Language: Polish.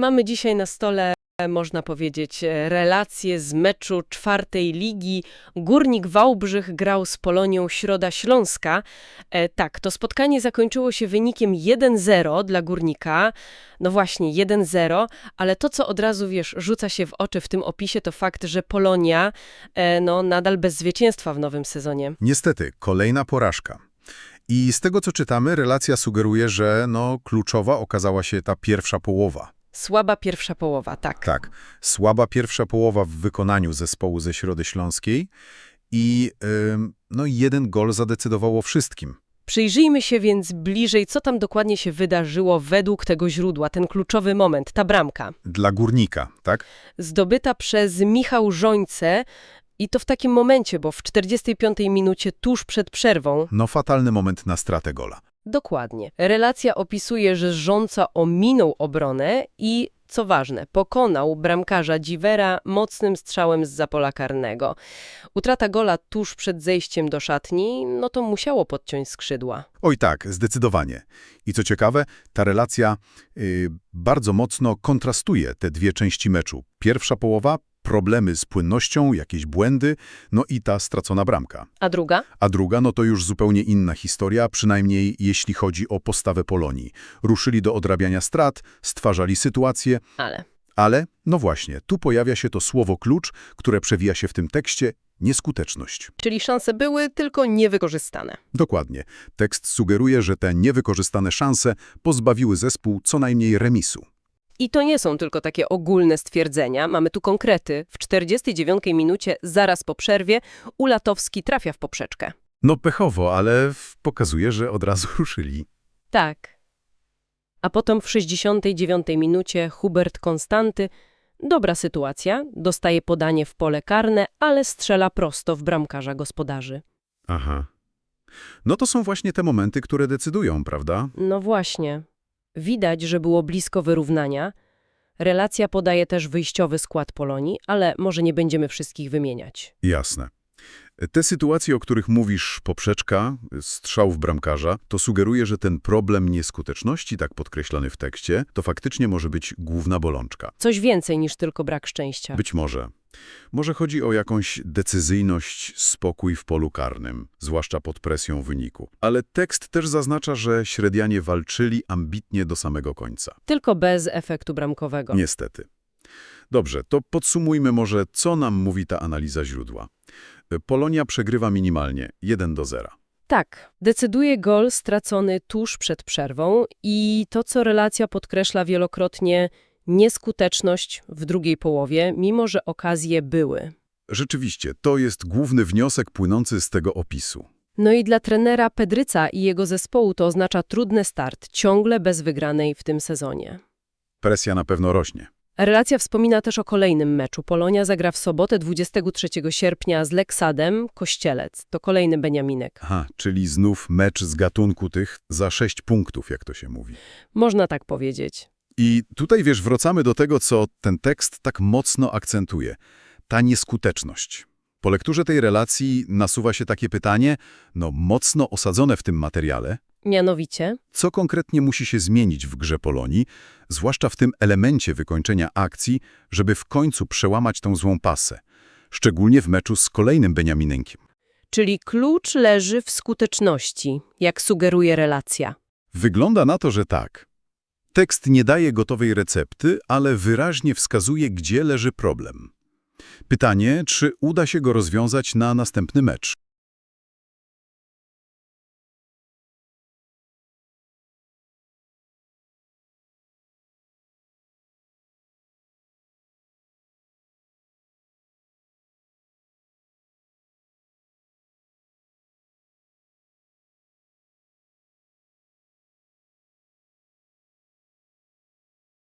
Mamy dzisiaj na stole, można powiedzieć, e, relacje z meczu czwartej ligi. Górnik Wałbrzych grał z Polonią Środa Śląska. E, tak, to spotkanie zakończyło się wynikiem 1-0 dla Górnika. No właśnie, 1-0, ale to, co od razu, wiesz, rzuca się w oczy w tym opisie, to fakt, że Polonia, e, no, nadal bez zwycięstwa w nowym sezonie. Niestety, kolejna porażka. I z tego, co czytamy, relacja sugeruje, że no, kluczowa okazała się ta pierwsza połowa. Słaba pierwsza połowa, tak. Tak, słaba pierwsza połowa w wykonaniu zespołu ze Środy Śląskiej i ym, no, jeden gol zadecydował o wszystkim. Przyjrzyjmy się więc bliżej, co tam dokładnie się wydarzyło według tego źródła, ten kluczowy moment, ta bramka. Dla górnika, tak? Zdobyta przez Michał Żońce i to w takim momencie, bo w 45 minucie tuż przed przerwą. No fatalny moment na stratę gola. Dokładnie. Relacja opisuje, że Żonca ominął obronę i, co ważne, pokonał bramkarza Dziwera mocnym strzałem z zapola karnego. Utrata gola tuż przed zejściem do szatni, no to musiało podciąć skrzydła. Oj tak, zdecydowanie. I co ciekawe, ta relacja y, bardzo mocno kontrastuje te dwie części meczu. Pierwsza połowa, problemy z płynnością, jakieś błędy, no i ta stracona bramka. A druga? A druga, no to już zupełnie inna historia, przynajmniej jeśli chodzi o postawę Polonii. Ruszyli do odrabiania strat, stwarzali sytuację, Ale. ale, no właśnie, tu pojawia się to słowo klucz, które przewija się w tym tekście – nieskuteczność. Czyli szanse były tylko niewykorzystane. Dokładnie. Tekst sugeruje, że te niewykorzystane szanse pozbawiły zespół co najmniej remisu. I to nie są tylko takie ogólne stwierdzenia, mamy tu konkrety. W 49 minucie, zaraz po przerwie, Ulatowski trafia w poprzeczkę. No pechowo, ale pokazuje, że od razu ruszyli. Tak. A potem w 69 minucie Hubert Konstanty, dobra sytuacja, dostaje podanie w pole karne, ale strzela prosto w bramkarza gospodarzy. Aha. No to są właśnie te momenty, które decydują, prawda? No właśnie. Widać, że było blisko wyrównania. Relacja podaje też wyjściowy skład Polonii, ale może nie będziemy wszystkich wymieniać. Jasne. Te sytuacje, o których mówisz, poprzeczka, strzał w bramkarza, to sugeruje, że ten problem nieskuteczności, tak podkreślany w tekście, to faktycznie może być główna bolączka. Coś więcej niż tylko brak szczęścia. Być może. Może chodzi o jakąś decyzyjność, spokój w polu karnym, zwłaszcza pod presją wyniku. Ale tekst też zaznacza, że średnianie walczyli ambitnie do samego końca. Tylko bez efektu bramkowego. Niestety. Dobrze, to podsumujmy może, co nam mówi ta analiza źródła. Polonia przegrywa minimalnie 1 do 0. Tak, decyduje gol stracony tuż przed przerwą i to, co relacja podkreśla wielokrotnie, nieskuteczność w drugiej połowie, mimo że okazje były. Rzeczywiście, to jest główny wniosek płynący z tego opisu. No i dla trenera Pedryca i jego zespołu to oznacza trudny start, ciągle bez wygranej w tym sezonie. Presja na pewno rośnie. Relacja wspomina też o kolejnym meczu. Polonia zagra w sobotę 23 sierpnia z Leksadem Kościelec. To kolejny Beniaminek. Aha, czyli znów mecz z gatunku tych za 6 punktów, jak to się mówi. Można tak powiedzieć. I tutaj, wiesz, wracamy do tego, co ten tekst tak mocno akcentuje. Ta nieskuteczność. Po lekturze tej relacji nasuwa się takie pytanie, no mocno osadzone w tym materiale, Mianowicie, co konkretnie musi się zmienić w grze Polonii, zwłaszcza w tym elemencie wykończenia akcji, żeby w końcu przełamać tą złą pasę, szczególnie w meczu z kolejnym Beniaminenkiem. czyli klucz leży w skuteczności, jak sugeruje relacja. Wygląda na to, że tak. Tekst nie daje gotowej recepty, ale wyraźnie wskazuje, gdzie leży problem. Pytanie, czy uda się go rozwiązać na następny mecz.